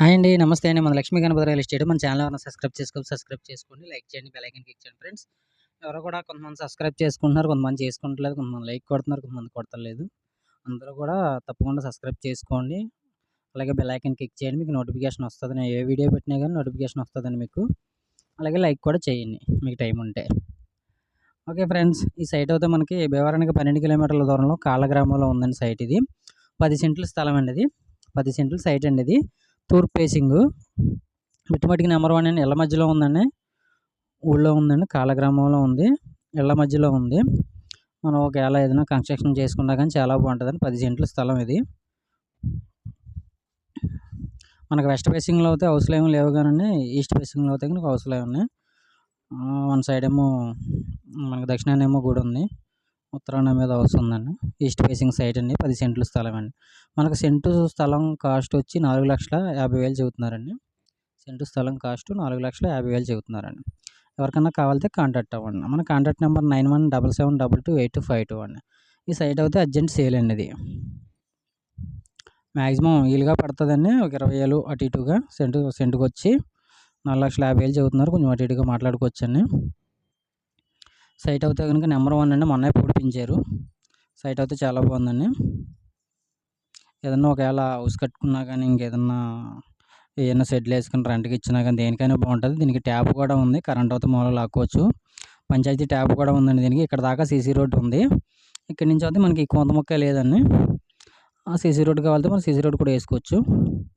Hi అండి. నమస్తే అండి. మన లక్ష్మీ గణపతి రియల్ ఎస్టేట్ మన ఛానల్ ఎవరైనా సబ్స్క్రైబ్ చేసుకో సబ్స్క్రైబ్ చేసుకోండి. లైక్ చేయండి. బెలైకన్ క్లిక్ చేయండి ఫ్రెండ్స్. ఎవరో కూడా కొంతమంది సబ్స్క్రైబ్ చేసుకుంటున్నారు కొంతమంది చేసుకుంటలేదు కొంతమంది లైక్ కొడుతున్నారు కొంతమంది కొడతలేదు అందరూ కూడా తప్పకుండా సబ్స్క్రైబ్ చేసుకోండి. అలాగే బెలైకన్ క్లిక్ చేయండి. మీకు నోటిఫికేషన్ వస్తుంది నేను ఏ వీడియో పెట్టినా కానీ నోటిఫికేషన్ వస్తుందండి మీకు అలాగే లైక్ కూడా చేయండి. మీకు టైం ఉంటే. Okay friends. ఈ సైట్ అయితే మనకి భీమవరానికి పన్నెండు కిలోమీటర్ల దూరంలో కాళ్ళ గ్రామంలో ఉందండి సైట్ ఇది. పది సెంట్ల స్థలం అండి ఇది. పది సెంట్ల సైట్ అండి ఇది. తూర్పు ఫేసింగ్. మిట్టుమటికి నెంబర్ వన్ అండి. ఇళ్ళ మధ్యలో ఉందండి. ఊళ్ళో ఉందండి. కాలగ్రామంలో ఉంది. ఇళ్ళ మధ్యలో ఉంది. మనం ఒకవేళ ఏదైనా కన్స్ట్రక్షన్ చేసుకున్నా కానీ చాలా బాగుంటుందండి. పది సెంట్ల స్థలం ఇది. మనకు వెస్ట్ ఫేసింగ్లో అయితే హౌస్లు ఏమి లేవు కానీ ఈస్ట్ ఫేసింగ్లో అయితే కనుక హౌస్లు ఉన్నాయి. వన్ సైడ్ ఏమో మనకు దక్షిణాన్ని ఏమో గుడి ఉంది. ఉత్తరాన మీద హౌస్ ఉందండి. ఈస్ట్ ఫేసింగ్ సైట్ అండి. పది సెంట్ల స్థలం అండి. మనకు సెంటు స్థలం కాస్ట్ వచ్చి నాలుగు లక్షల యాభై వేలు చెబుతున్నారండి. సెంటు స్థలం కాస్ట్ నాలుగు లక్షల యాభై వేలు చెబుతున్నారండి. ఎవరికన్నా కావాలితే కాంటాక్ట్ అవ్వండి. మన contact number nine one double seven double two eight five two అండి. ఈ సైట్ అయితే అర్జెంట్ సేల్ అండి ఇది. మ్యాక్సిమం వీలుగా పడుతుందండి. ఒక ఇరవై వేలు అటు ఇటుగా సెంటు సెంటుకు వచ్చి నాలుగు లక్షల యాభై వేలు చెబుతున్నారు. కొంచెం అటు ఇటుగా మాట్లాడుకోవచ్చండి. సైట్ అయితే కనుక నెంబర్ వన్ అండి. మొన్నే పూడిపించారు. సైట్ అయితే చాలా బాగుందండి. ఏదన్నా ఒకవేళ హౌస్ కట్టుకున్నా కానీ ఇంకేదన్నా ఏదైనా షెడ్లు వేసుకుని రెంట్కి ఇచ్చినా కానీ దేనికైనా బాగుంటుంది దీనికి ట్యాప్ కూడా ఉంది. కరెంట్ అవుతే మూల లాక్కోవచ్చు. పంచాయతీ ట్యాప్ కూడా ఉందండి దీనికి. ఇక్కడ దాకా సీసీ రోడ్ ఉంది. ఇక్కడ నుంచి అయితే మనకి కొంత మొక్క లేదండి. ఆ సీసీ రోడ్డు కావాలంటే మనం సీసీ రోడ్ కూడా వేసుకోవచ్చు.